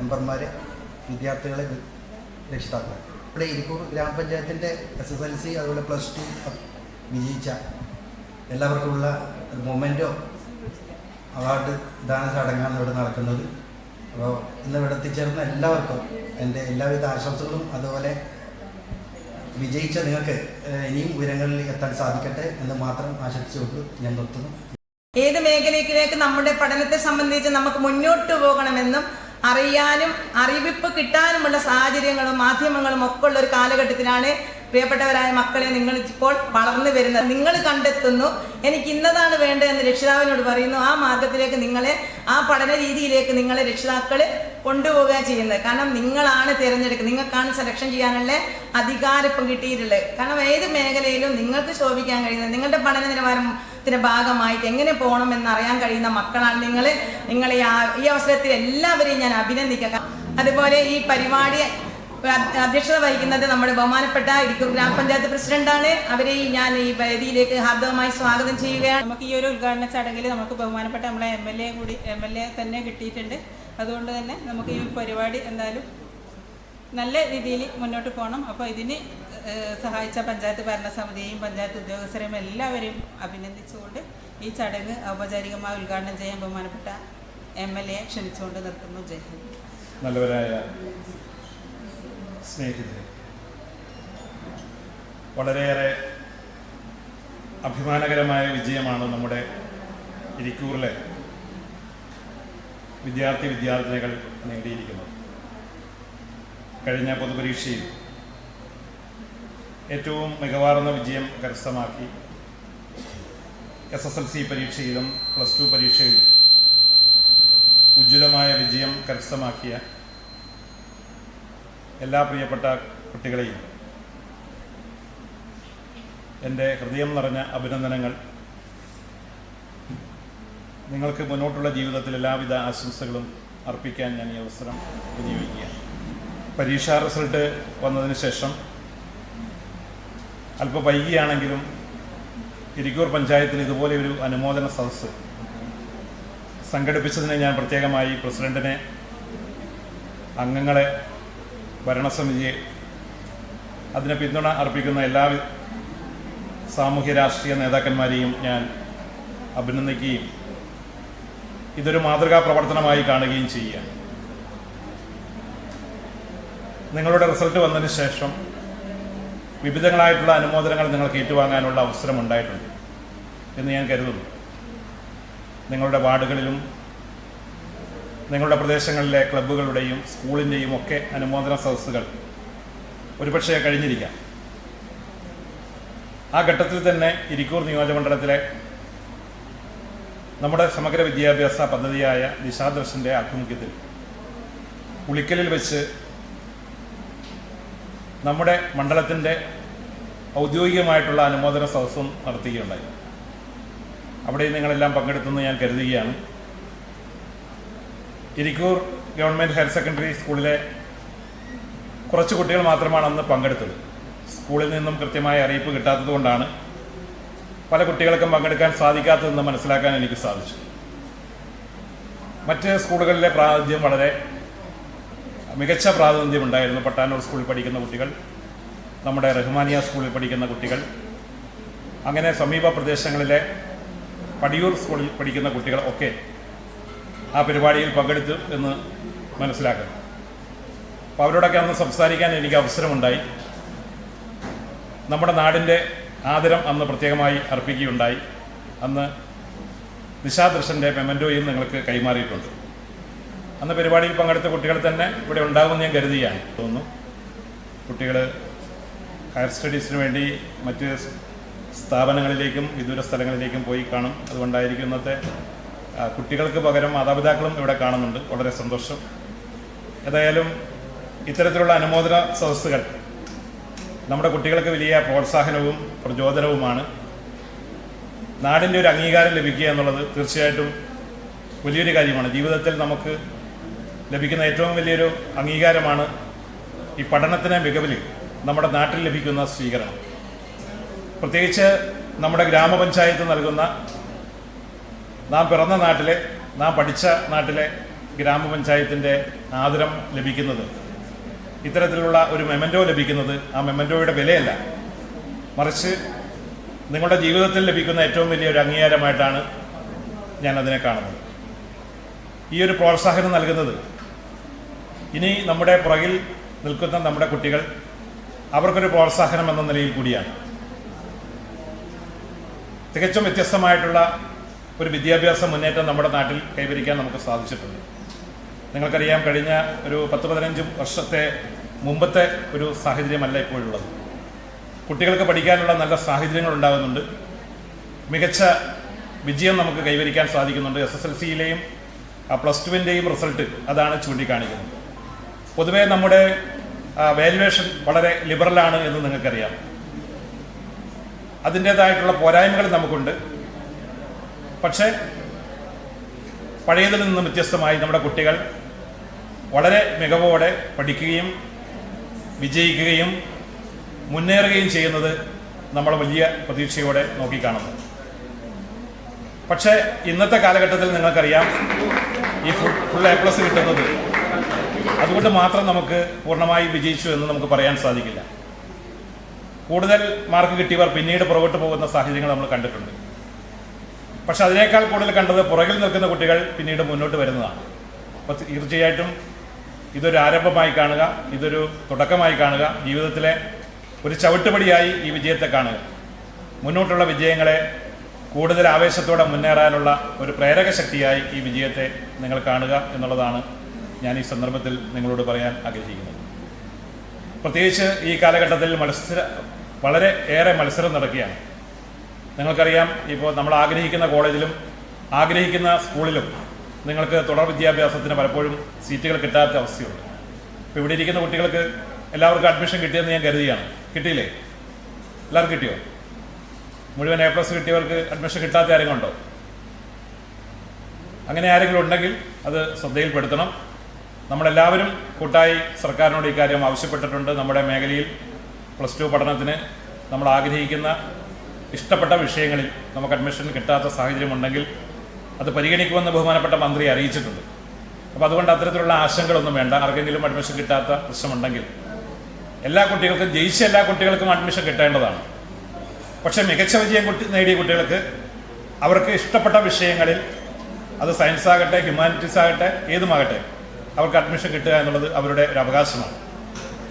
മെമ്പർമാർ വിദ്യാർത്ഥികളെ രക്ഷിതാക്കൾ ഇവിടെ ഇരിക്കൂർ ഗ്രാമപഞ്ചായത്തിന്റെ എസ് എസ് എൽ സി അതുപോലെ പ്ലസ് ടു വിജയിച്ച എല്ലാവർക്കുമുള്ള മൊമെന്റോ അവാർഡ് ദാന ചടങ്ങാണ് ഇവിടെ നടക്കുന്നത്. അപ്പോൾ ഇന്ന് ഇവിടെ എത്തിച്ചേർന്ന എല്ലാവർക്കും എന്റെ എല്ലാവിധ ആശംസകളും അതുപോലെ വിജയിച്ച നിങ്ങൾക്ക് ഇനിയും ഉയരങ്ങളിൽ എത്താൻ സാധിക്കട്ടെ എന്ന് മാത്രം ആശംസിച്ചുകൊണ്ട് ഞാൻ നിർത്തുന്നു. ഏത് മേഖലയിലേക്ക് നമ്മുടെ പഠനത്തെ സംബന്ധിച്ച് നമുക്ക് മുന്നോട്ട് പോകണമെന്നും അറിയാനും അറിവിപ്പ് കിട്ടാനുമുള്ള സാഹചര്യങ്ങളും മാധ്യമങ്ങളും ഒക്കെ ഉള്ള ഒരു കാലഘട്ടത്തിലാണ് പ്രിയപ്പെട്ടവരായ മക്കളെ നിങ്ങൾ ഇപ്പോൾ വളർന്നു വരുന്നത്. നിങ്ങൾ കണ്ടെത്തുന്നു എനിക്ക് ഇന്നതാണ് വേണ്ടതെന്ന് രക്ഷിതാവിനോട് പറയുന്നു. ആ മാർഗത്തിലേക്ക് നിങ്ങളെ ആ പഠന രീതിയിലേക്ക് നിങ്ങളെ രക്ഷിതാക്കൾ കൊണ്ടുപോവുക ചെയ്യുന്നത്. കാരണം നിങ്ങളാണ് തിരഞ്ഞെടുക്കുന്നത്. നിങ്ങൾക്കാണ് സെലക്ഷൻ ചെയ്യാനുള്ള അധികാരം ഇപ്പം കിട്ടിയിട്ടുള്ളത്. കാരണം ഏത് മേഖലയിലും നിങ്ങൾക്ക് ശോഭിക്കാൻ കഴിയുന്നത്. നിങ്ങളുടെ പഠന നിലവാരത്തിന്റെ ഭാഗമായിട്ട് എങ്ങനെ പോകണം എന്നറിയാൻ കഴിയുന്ന മക്കളാണ് നിങ്ങൾ നിങ്ങൾ ഈ അവസരത്തിൽ എല്ലാവരെയും ഞാൻ അഭിനന്ദിക്കുക അതുപോലെ ഈ പരിപാടി അധ്യക്ഷത വഹിക്കുന്നത് നമ്മുടെ ബഹുമാനപ്പെട്ട ഇരിക്കൂർ ഗ്രാമപഞ്ചായത്ത് പ്രസിഡന്റാണ്. അവരെ ഞാൻ ഈ വേദിയിലേക്ക് ഹാർദവമായി സ്വാഗതം ചെയ്യുകയാണ്. നമുക്ക് ഈ ഒരു ഉദ്ഘാടന ചടങ്ങിൽ നമുക്ക് ബഹുമാനപ്പെട്ട നമ്മളെ എം എൽ എ കൂടി എം എൽ എ തന്നെ കിട്ടിയിട്ടുണ്ട്. അതുകൊണ്ട് തന്നെ നമുക്ക് ഈ പരിപാടി എന്തായാലും നല്ല രീതിയിൽ മുന്നോട്ട് പോകണം. അപ്പോൾ ഇതിന് സഹായിച്ച പഞ്ചായത്ത് ഭരണസമിതിയെയും പഞ്ചായത്ത് ഉദ്യോഗസ്ഥരെയും എല്ലാവരെയും അഭിനന്ദിച്ചുകൊണ്ട് ഈ ചടങ്ങ് ഔപചാരികമായി ഉദ്ഘാടനം ചെയ്യാൻ ബഹുമാനപ്പെട്ട എം എൽ എ ക്ഷണിച്ചുകൊണ്ട് നിർത്തുന്നു. ജയ് ഹിന്ദ്. നല്ലവരായ സ്നേഹിതരെ വളരെയേറെ അഭിമാനകരമായ വിജയമാണ് നമ്മുടെ ഇരിക്കൂറിലെ വിദ്യാർത്ഥി വിദ്യാർത്ഥിനികൾ നേടിയിരിക്കുന്നത്. കഴിഞ്ഞ പൊതുപരീക്ഷയിൽ ഏറ്റവും മികവാർന്ന വിജയം കരസ്ഥമാക്കി എസ് എസ് എൽ സി പരീക്ഷയിലും പ്ലസ് ടു പരീക്ഷയിലും ഉജ്ജ്വലമായ വിജയം കരസ്ഥമാക്കിയ എല്ലാ പ്രിയപ്പെട്ട കുട്ടികളെയും എന്റെ ഹൃദയം നിറഞ്ഞ അഭിനന്ദനങ്ങൾ. നിങ്ങൾക്ക് മുന്നോട്ടുള്ള ജീവിതത്തിൽ എല്ലാവിധ ആശംസകളും അർപ്പിക്കാൻ ഞാൻ ഈ അവസരം വിനിയോഗിക്കുകയാണ്. പരീക്ഷാ റിസൾട്ട് വന്നതിന് ശേഷം അല്പം വൈകിയാണെങ്കിലും ഇരിക്കൂർ പഞ്ചായത്തിന് ഇതുപോലെ ഒരു അനുമോദന സദസ്സ് സംഘടിപ്പിച്ചതിന് ഞാൻ പ്രത്യേകമായി പ്രസിഡന്റിനെ അംഗങ്ങളെ ഭരണസമിതിയെ അതിന് പിന്തുണ അർപ്പിക്കുന്ന എല്ലാ സാമൂഹ്യ രാഷ്ട്രീയ നേതാക്കന്മാരെയും ഞാൻ അഭിനന്ദിക്കുകയും ഇതൊരു മാതൃകാ പ്രവർത്തനമായി കാണുകയും ചെയ്യുക നിങ്ങളുടെ റിസൾട്ട് വന്നതിന് ശേഷം വിവിധങ്ങളായിട്ടുള്ള അനുമോദനങ്ങൾ നിങ്ങൾക്ക് ഏറ്റുവാങ്ങാനുള്ള അവസരം ഉണ്ടായിട്ടുണ്ട് എന്ന് ഞാൻ കരുതുന്നു. നിങ്ങളുടെ വാർഡുകളിലും നിങ്ങളുടെ പ്രദേശങ്ങളിലെ ക്ലബ്ബുകളുടെയും സ്കൂളിന്റെയും ഒക്കെ അനുമോദന സദസ്സുകൾ ഒരുപക്ഷെ കഴിഞ്ഞിരിക്കാം. ആ ഘട്ടത്തിൽ തന്നെ ഇരിക്കൂർ നിയോജകമണ്ഡലത്തിലെ നമ്മുടെ സമഗ്ര വിദ്യാഭ്യാസ പദ്ധതിയായ ദിശാദർശന്റെ ആഭിമുഖ്യത്തിൽ ഉളിക്കലിൽ വെച്ച് നമ്മുടെ മണ്ഡലത്തിന്റെ ഔദ്യോഗികമായിട്ടുള്ള അനുമോദന സദസ്സും നടത്തുകയുണ്ടായി അവിടെ നിങ്ങളെല്ലാം പങ്കെടുത്തെന്ന് ഞാൻ കരുതുകയാണ്. ഇരിക്കൂർ ഗവൺമെന്റ് ഹയർ സെക്കൻഡറി സ്കൂളിലെ കുറച്ച് കുട്ടികൾ മാത്രമാണ് അന്ന് പങ്കെടുത്തത്. സ്കൂളിൽ നിന്നും കൃത്യമായ അറിയിപ്പ് കിട്ടാത്തതുകൊണ്ടാണ് പല കുട്ടികൾക്കും പങ്കെടുക്കാൻ സാധിക്കാത്തതെന്ന് മനസ്സിലാക്കാൻ എനിക്ക് സാധിച്ചു. മറ്റ് സ്കൂളുകളിലെ പ്രാതിനിധ്യം വളരെ മികച്ച പ്രാതിനിധ്യം ഉണ്ടായിരുന്നു പട്ടാനൂർ സ്കൂളിൽ പഠിക്കുന്ന കുട്ടികൾ നമ്മുടെ റഹ്മാനിയ സ്കൂളിൽ പഠിക്കുന്ന കുട്ടികൾ അങ്ങനെ സമീപ പ്രദേശങ്ങളിലെ പടിയൂർ സ്കൂളിൽ പഠിക്കുന്ന കുട്ടികൾ ഒക്കെ ആ പരിപാടിയിൽ പങ്കെടുത്തു എന്ന് മനസ്സിലാക്കുന്നു. അപ്പോൾ അവരോടൊക്കെ അന്ന് സംസാരിക്കാൻ എനിക്ക് അവസരമുണ്ടായി. നമ്മുടെ നാടിന്റെ ആദരം അന്ന് പ്രത്യേകമായി അർപ്പിക്കുകയുണ്ടായി. അന്ന് നിശാദൃശന്റെ മെമന്റോയും നിങ്ങൾക്ക് കൈമാറിയിട്ടുണ്ട്. അന്ന് പരിപാടിയിൽ പങ്കെടുത്ത കുട്ടികൾ തന്നെ ഇവിടെ ഉണ്ടാകുമെന്ന് ഞാൻ കരുതുകയാണ് തോന്നുന്നു. കുട്ടികൾ ഹയർ സ്റ്റഡീസിന് വേണ്ടി മറ്റ് സ്ഥാപനങ്ങളിലേക്കും വിദൂര സ്ഥലങ്ങളിലേക്കും പോയി കാണും. അതുകൊണ്ടായിരിക്കും ഇന്നത്തെ കുട്ടികൾക്ക് പകരം മാതാപിതാക്കളും ഇവിടെ കാണുന്നുണ്ട്. വളരെ സന്തോഷം. ഏതായാലും ഇത്തരത്തിലുള്ള അനുമോദന സദസ്സുകൾ നമ്മുടെ കുട്ടികൾക്ക് വലിയ പ്രോത്സാഹനവും പ്രചോദനവുമാണ്. നാടിന്റെ ഒരു അംഗീകാരം ലഭിക്കുക എന്നുള്ളത് തീർച്ചയായിട്ടും വലിയൊരു കാര്യമാണ്. ജീവിതത്തിൽ നമുക്ക് ലഭിക്കുന്ന ഏറ്റവും വലിയൊരു അംഗീകാരമാണ് ഈ പഠനത്തിന് മികവിൽ നമ്മുടെ നാട്ടിൽ ലഭിക്കുന്ന സ്വീകരണം. പ്രത്യേകിച്ച് നമ്മുടെ ഗ്രാമപഞ്ചായത്ത് നൽകുന്ന നാം പിറന്ന നാട്ടിലെ നാം പഠിച്ച നാട്ടിലെ ഗ്രാമപഞ്ചായത്തിന്റെ ആദരം ലഭിക്കുന്നത് ഇത്തരത്തിലുള്ള ഒരു മെമന്റോ ലഭിക്കുന്നത് ആ മെമന്റോയുടെ വിലയല്ല. മറിച്ച് നിങ്ങളുടെ ജീവിതത്തിൽ ലഭിക്കുന്ന ഏറ്റവും വലിയ ഒരു അംഗീകാരമായിട്ടാണ് ഞാൻ അതിനെ കാണുന്നത്. ഈ ഒരു പ്രോത്സാഹനം നൽകുന്നത് ഇനി നമ്മുടെ പുറകിൽ നിൽക്കുന്ന നമ്മുടെ കുട്ടികൾ അവർക്കൊരു പ്രോത്സാഹനം എന്ന നിലയിൽ കൂടിയാണ്. തികച്ചും വ്യത്യസ്തമായിട്ടുള്ള ഒരു വിദ്യാഭ്യാസ മുന്നേറ്റം നമ്മുടെ നാട്ടിൽ കൈവരിക്കാൻ നമുക്ക് സാധിച്ചിട്ടുണ്ട്. നിങ്ങൾക്കറിയാം കഴിഞ്ഞ ഒരു പത്ത് പതിനഞ്ച് വർഷത്തെ മുമ്പത്തെ ഒരു സാഹചര്യമല്ല ഇപ്പോഴുള്ളത്. കുട്ടികൾക്ക് പഠിക്കാനുള്ള നല്ല സാഹചര്യങ്ങൾ ഉണ്ടാകുന്നുണ്ട്. മികച്ച വിജയം നമുക്ക് കൈവരിക്കാൻ സാധിക്കുന്നുണ്ട്. എസ് എസ് എൽ സിയിലെയും പ്ലസ് ടുവിന്റെയും റിസൾട്ട് അതാണ് ചൂണ്ടിക്കാണിക്കുന്നത്. പൊതുവേ നമ്മുടെ വാല്യുവേഷൻ വളരെ ലിബറലാണ് എന്ന് നിങ്ങൾക്കറിയാം. അതിന്റേതായിട്ടുള്ള പോരായ്മകൾ നമുക്കുണ്ട്. പക്ഷേ പഴയതിൽ നിന്നും വ്യത്യസ്തമായി നമ്മുടെ കുട്ടികൾ വളരെ മികവോടെ പഠിക്കുകയും വിജയിക്കുകയും മുന്നേറുകയും ചെയ്യുന്നത് നമ്മൾ വലിയ പ്രതീക്ഷയോടെ നോക്കിക്കാണുന്നു. പക്ഷേ ഇന്നത്തെ കാലഘട്ടത്തിൽ നിങ്ങൾക്കറിയാം ഈ ഫുൾ എ പ്ലസ് കിട്ടുന്നത് അതുകൊണ്ട് മാത്രം നമുക്ക് പൂർണമായി വിജയിച്ചു എന്ന് നമുക്ക് പറയാൻ സാധിക്കില്ല. കൂടുതൽ മാർക്ക് കിട്ടിയവർ പിന്നീട് പുറകോട്ട് പോകുന്ന സാഹചര്യങ്ങൾ നമ്മൾ കണ്ടിട്ടുണ്ട്. പക്ഷെ അതിനേക്കാൾ കൂടുതൽ കണ്ടത് പുറകിൽ നിൽക്കുന്ന കുട്ടികൾ പിന്നീട് മുന്നോട്ട് വരുന്നതാണ്. അപ്പോൾ തീർച്ചയായിട്ടും ഇതൊരു ആരംഭമായി കാണുക ഇതൊരു തുടക്കമായി കാണുക ജീവിതത്തിലെ ഒരു ചവിട്ടുപടിയായി ഈ വിജയത്തെ കാണുക. മുന്നോട്ടുള്ള വിജയങ്ങളെ കൂടുതൽ ആവേശത്തോടെ മുന്നേറാനുള്ള ഒരു പ്രേരക ശക്തിയായി ഈ വിജയത്തെ നിങ്ങൾ കാണുക എന്നുള്ളതാണ് ഞാൻ ഈ സന്ദർഭത്തിൽ നിങ്ങളോട് പറയാൻ ആഗ്രഹിക്കുന്നത് പ്രത്യേകിച്ച് ഈ കാലഘട്ടത്തിൽ മത്സര വളരെ ഏറെ മത്സരം നടക്കുകയാണ്. നിങ്ങൾക്കറിയാം ഇപ്പോൾ നമ്മൾ ആഗ്രഹിക്കുന്ന കോളേജിലും ആഗ്രഹിക്കുന്ന സ്കൂളിലും നിങ്ങൾക്ക് തുടർ വിദ്യാഭ്യാസത്തിന് പലപ്പോഴും സീറ്റുകൾ കിട്ടാത്ത അവസ്ഥയുണ്ട്. ഇപ്പോൾ ഇവിടെ ഇരിക്കുന്ന കുട്ടികൾക്ക് എല്ലാവർക്കും അഡ്മിഷൻ കിട്ടിയെന്ന് ഞാൻ കരുതിയാണ് കിട്ടിയില്ലേ? എല്ലാവർക്കും കിട്ടിയോ? മുഴുവൻ എ പ്ലസ് കിട്ടിയവർക്ക് അഡ്മിഷൻ കിട്ടാത്ത ആരെങ്കിലും ഉണ്ടോ? അങ്ങനെ ആരെങ്കിലും ഉണ്ടെങ്കിൽ അത് ശ്രദ്ധയിൽപ്പെടുത്തണം. നമ്മളെല്ലാവരും കൂട്ടായി സർക്കാരിനോട് ഇക്കാര്യം ആവശ്യപ്പെട്ടിട്ടുണ്ട്. നമ്മുടെ മേഖലയിൽ പ്ലസ് ടു പഠനത്തിന് നമ്മൾ ആഗ്രഹിക്കുന്ന ഇഷ്ടപ്പെട്ട വിഷയങ്ങളിൽ നമുക്ക് അഡ്മിഷൻ കിട്ടാത്ത സാഹചര്യമുണ്ടെങ്കിൽ അത് പരിഗണിക്കുമെന്ന് ബഹുമാനപ്പെട്ട മന്ത്രി അറിയിച്ചിട്ടുണ്ട്. അപ്പോൾ അതുകൊണ്ട് അത്തരത്തിലുള്ള ആശങ്കകളൊന്നും വേണ്ട. ആർക്കെങ്കിലും അഡ്മിഷൻ കിട്ടാത്ത പ്രശ്നമുണ്ടെങ്കിൽ എല്ലാ കുട്ടികൾക്കും ജയിച്ച എല്ലാ കുട്ടികൾക്കും അഡ്മിഷൻ കിട്ടേണ്ടതാണ്. പക്ഷേ മികച്ച വിജയം കുട്ടി നേടിയ കുട്ടികൾക്ക് അവർക്ക് ഇഷ്ടപ്പെട്ട വിഷയങ്ങളിൽ അത് സയൻസ് ആകട്ടെ ഹ്യൂമാനിറ്റീസ് ആകട്ടെ ഏതുമാകട്ടെ അവർക്ക് അഡ്മിഷൻ കിട്ടുക എന്നുള്ളത് അവരുടെ ഒരു അവകാശമാണ്.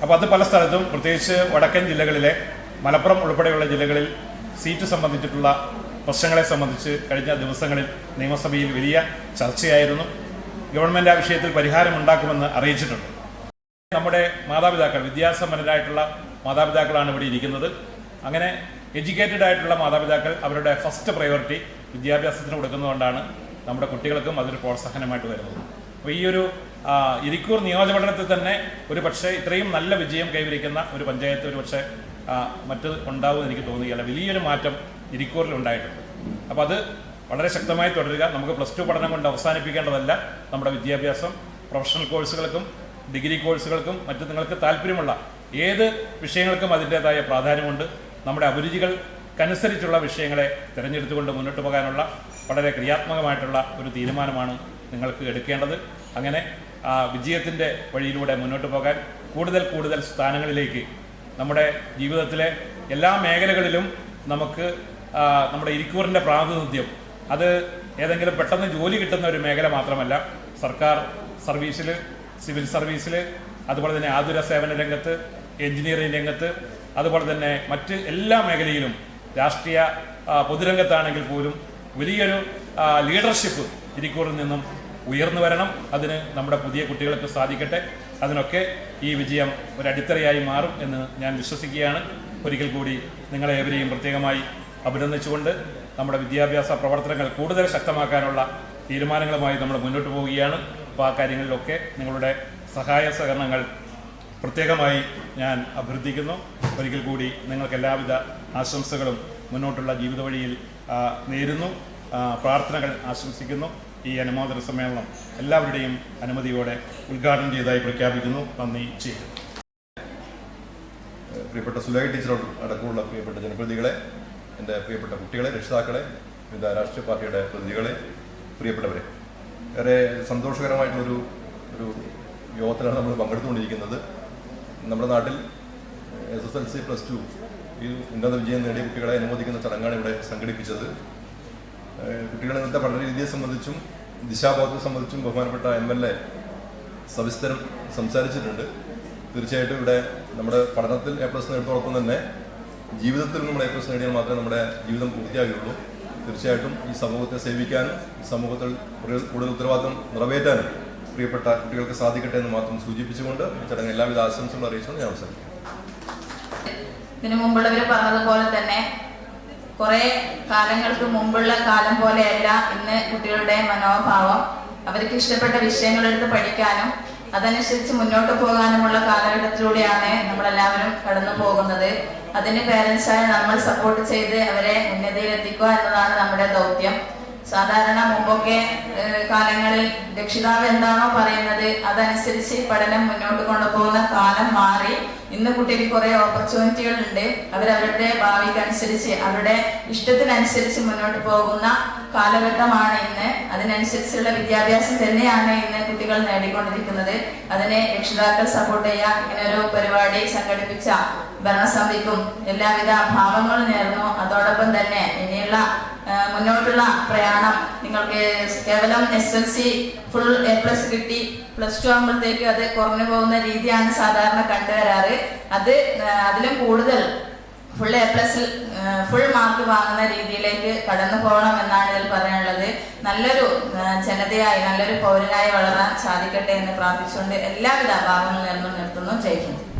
അപ്പോൾ അത് പല സ്ഥലത്തും പ്രത്യേകിച്ച് വടക്കൻ ജില്ലകളിലെ മലപ്പുറം ഉൾപ്പെടെയുള്ള ജില്ലകളിൽ സീറ്റ് സംബന്ധിച്ചിട്ടുള്ള പ്രശ്നങ്ങളെ സംബന്ധിച്ച് കഴിഞ്ഞ ദിവസങ്ങളിൽ നിയമസഭയിൽ വലിയ ചർച്ചയായിരുന്നു. ഗവൺമെന്റ് ആ വിഷയത്തിൽ പരിഹാരം ഉണ്ടാക്കുമെന്ന് അറിയിച്ചിട്ടുണ്ട്. നമ്മുടെ മാതാപിതാക്കൾ വിദ്യാസമ്പന്നരായിട്ടുള്ള മാതാപിതാക്കളാണ് ഇവിടെ ഇരിക്കുന്നത്. അങ്ങനെ എഡ്യൂക്കേറ്റഡ് ആയിട്ടുള്ള മാതാപിതാക്കൾ അവരുടെ ഫസ്റ്റ് പ്രയോറിറ്റി വിദ്യാഭ്യാസത്തിന് കൊടുക്കുന്നതുകൊണ്ടാണ് നമ്മുടെ കുട്ടികൾക്കും അതൊരു പ്രോത്സാഹനമായിട്ട് വരുന്നത്. അപ്പോൾ ഈ ഒരു ഇരിക്കൂർ നിയോജകമണ്ഡലത്തിൽ തന്നെ ഒരു പക്ഷേ ഇത്രയും നല്ല വിജയം കൈവരിക്കുന്ന ഒരു പഞ്ചായത്ത് ഒരു പക്ഷേ മറ്റ് ഉണ്ടാവും എനിക്ക് തോന്നുകയല്ല. വലിയൊരു മാറ്റം ഇരിക്കൂറിൽ ഉണ്ടായിട്ടുണ്ട്. അപ്പോൾ അത് വളരെ ശക്തമായി തുടരുക. നമുക്ക് പ്ലസ് ടു പഠനം കൊണ്ട് അവസാനിപ്പിക്കേണ്ടതല്ല നമ്മുടെ വിദ്യാഭ്യാസം. പ്രൊഫഷണൽ കോഴ്സുകൾക്കും ഡിഗ്രി കോഴ്സുകൾക്കും മറ്റു നിങ്ങൾക്ക് താല്പര്യമുള്ള ഏത് വിഷയങ്ങൾക്കും അതിന്റെതായ പ്രാധാന്യമുണ്ട്. നമ്മുടെ അഭിരുചികൾക്കനുസരിച്ചുള്ള വിഷയങ്ങളെ തിരഞ്ഞെടുത്തുകൊണ്ട് മുന്നോട്ട് പോകാനുള്ള വളരെ ക്രിയാത്മകമായിട്ടുള്ള ഒരു തീരുമാനമാണ് നിങ്ങൾക്ക് എടുക്കേണ്ടത്. അങ്ങനെ വിജയത്തിന്റെ വഴിയിലൂടെ മുന്നോട്ട് പോകാൻ കൂടുതൽ കൂടുതൽ സ്ഥാനങ്ങളിലേക്ക് നമ്മുടെ ജീവിതത്തിലെ എല്ലാ മേഖലകളിലും നമുക്ക് നമ്മുടെ ഇരിക്കൂറിന്റെ പ്രാതിനിധ്യം അത് ഏതെങ്കിലും പെട്ടെന്ന് ജോലി കിട്ടുന്ന ഒരു മേഖല മാത്രമല്ല സർക്കാർ സർവീസിൽ സിവിൽ സർവീസിൽ അതുപോലെ തന്നെ ആതുര സേവന രംഗത്ത് എഞ്ചിനീയറിംഗ് രംഗത്ത് അതുപോലെ തന്നെ മറ്റ് എല്ലാ മേഖലയിലും രാഷ്ട്രീയ പൊതുരംഗത്താണെങ്കിൽ പോലും വലിയൊരു ലീഡർഷിപ്പ് ഇരിക്കൂറിൽ നിന്നും ഉയർന്നു വരണം. അതിന് നമ്മുടെ പുതിയ കുട്ടികൾക്ക് സാധിക്കട്ടെ. അതിനൊക്കെ ഈ വിജയം ഒരു അടിത്തറയായി മാറും എന്ന് ഞാൻ വിശ്വസിക്കുകയാണ്. ഒരിക്കൽ കൂടി നിങ്ങളെ ഏവരെയും പ്രത്യേകമായി അഭിനന്ദിച്ചുകൊണ്ട് നമ്മുടെ വിദ്യാഭ്യാസ പ്രവർത്തനങ്ങൾ കൂടുതൽ ശക്തമാക്കാനുള്ള തീരുമാനങ്ങളുമായി നമ്മൾ മുന്നോട്ട് പോവുകയാണ്. അപ്പോൾ ആ കാര്യങ്ങളിലൊക്കെ നിങ്ങളുടെ സഹായ സഹകരണങ്ങൾ പ്രത്യേകമായി ഞാൻ അഭ്യർത്ഥിക്കുന്നു. ഒരിക്കൽ കൂടി നിങ്ങൾക്ക് എല്ലാവിധ ആശംസകളും മുന്നോട്ടുള്ള ജീവിത വഴിയിൽ നേരുന്നു. പ്രാർത്ഥനകൾ ആശംസിക്കുന്നു. ഈ അനുമോദന സമ്മേളനം എല്ലാവരുടെയും അനുമതിയോടെ ഉദ്ഘാടനം ചെയ്തതായി പ്രഖ്യാപിക്കുന്നു. നന്ദി. ചെയ്തു പ്രിയപ്പെട്ട സുലൈ ടീച്ചറോട് അടക്കമുള്ള പ്രിയപ്പെട്ട ജനപ്രതിനിധികളെ എന്റെ പ്രിയപ്പെട്ട കുട്ടികളെ രക്ഷിതാക്കളെ വിവിധ രാഷ്ട്രീയ പാർട്ടിയുടെ പ്രതിനിധികളെ പ്രിയപ്പെട്ടവരെ. ഏറെ സന്തോഷകരമായിട്ടുള്ളൊരു ഒരു യോഗത്തിലാണ് നമ്മൾ പങ്കെടുത്തുകൊണ്ടിരിക്കുന്നത്. നമ്മുടെ നാട്ടിൽ S S L C plus two ഈ ഉന്നത വിജയം നേടിയ കുട്ടികളെ അനുമോദിക്കുന്ന ചടങ്ങാണ് ഇവിടെ സംഘടിപ്പിച്ചത്. കുട്ടികളുടെ ഇന്നത്തെ പഠന രീതിയെ സംബന്ധിച്ചും ദിശാബോധത്തെ സംബന്ധിച്ചും ബഹുമാനപ്പെട്ട എം എൽ എ സവിസ്തരം സംസാരിച്ചിട്ടുണ്ട്. തീർച്ചയായിട്ടും ഇവിടെ നമ്മുടെ പഠനത്തിൽ എ പ്ലസ് നേടുന്നതോടൊപ്പം തന്നെ ജീവിതത്തിൽ നമ്മൾ എ പ്ലസ് നേടിയാൽ മാത്രമേ നമ്മുടെ ജീവിതം പൂർത്തിയാകുകയുള്ളൂ. തീർച്ചയായിട്ടും ഈ സമൂഹത്തെ സേവിക്കാനും സമൂഹത്തിൽ കൂടുതൽ ഉത്തരവാദിത്വം നിറവേറ്റാനും പ്രിയപ്പെട്ട കുട്ടികൾക്ക് സാധിക്കട്ടെ എന്ന് മാത്രം സൂചിപ്പിച്ചുകൊണ്ട് ചടങ്ങ് എല്ലാവിധ ആശംസകളും അറിയിച്ചുകൊണ്ട് ഞാൻ അവസാനിക്കും ഇതിനു മുമ്പുള്ളവർ പറഞ്ഞതുപോലെ തന്നെ കുറെ കാലങ്ങൾക്ക് മുമ്പുള്ള കാലം പോലെയല്ല ഇന്ന് കുട്ടികളുടെ മനോഭാവം. അവർക്ക് ഇഷ്ടപ്പെട്ട വിഷയങ്ങളെടുത്ത് പഠിക്കാനും അതനുസരിച്ച് മുന്നോട്ട് പോകാനുമുള്ള കാലഘട്ടത്തിലൂടെയാണ് നമ്മളെല്ലാവരും കടന്നു പോകുന്നത്. അതിന് പേരൻസായ നമ്മൾ സപ്പോർട്ട് ചെയ്ത് അവരെ ഉന്നതിയിലെത്തിക്കുക എന്നതാണ് നമ്മുടെ ദൗത്യം. സാധാരണ മുമ്പൊക്കെ കാലങ്ങളിൽ രക്ഷിതാവ് എന്താണോ പറയുന്നത് അതനുസരിച്ച് പഠനം മുന്നോട്ട് കൊണ്ടുപോകുന്ന കാലം മാറി. ഇന്ന് കുട്ടിക്ക് കുറെ ഓപ്പർച്യൂണിറ്റികൾ ഉണ്ട് അവരവരുടെ ഭാവിക്കനുസരിച്ച് അവരുടെ ഇഷ്ടത്തിനനുസരിച്ച് മുന്നോട്ട് പോകുന്ന കാലഘട്ടമാണ് ഇന്ന്. അതിനനുസരിച്ചുള്ള വിദ്യാഭ്യാസം തന്നെയാണ് ഇന്ന് കുട്ടികൾ നേടിക്കൊണ്ടിരിക്കുന്നത്. അതിനെ രക്ഷിതാക്കൾ സപ്പോർട്ട് ചെയ്യുക ഇങ്ങനെ ഒരു പരിപാടി സംഘടിപ്പിച്ച ഭരണസമിതിക്കും എല്ലാവിധ ഭാവങ്ങളും നേർന്നു. അതോടൊപ്പം തന്നെ ഇനിയുള്ള മുന്നോട്ടുള്ള പ്രയാണം നിങ്ങൾക്ക് കേവലം S L C full A plus കിട്ടി. പ്ലസ് ടു ആകുമ്പോഴത്തേക്ക് അത് കുറഞ്ഞു പോകുന്ന രീതിയാണ് സാധാരണ കണ്ടുവരാറ്. അത് അതിലും കൂടുതൽ ഫുൾ എ പ്ലസിൽ ഫുൾ മാർക്ക് വാങ്ങുന്ന രീതിയിലേക്ക് കടന്നു പോകണം എന്നാണ് ഇതിൽ പറയാനുള്ളത്. നല്ലൊരു ജനതയായി നല്ലൊരു പൗരനായി വളരാൻ സാധിക്കട്ടെ എന്ന് പ്രാർത്ഥിച്ചുകൊണ്ട് എല്ലാവിധ ഭാവങ്ങളും നേർന്നു നിർത്തുന്നു. ജയ് ഹിന്ദ്.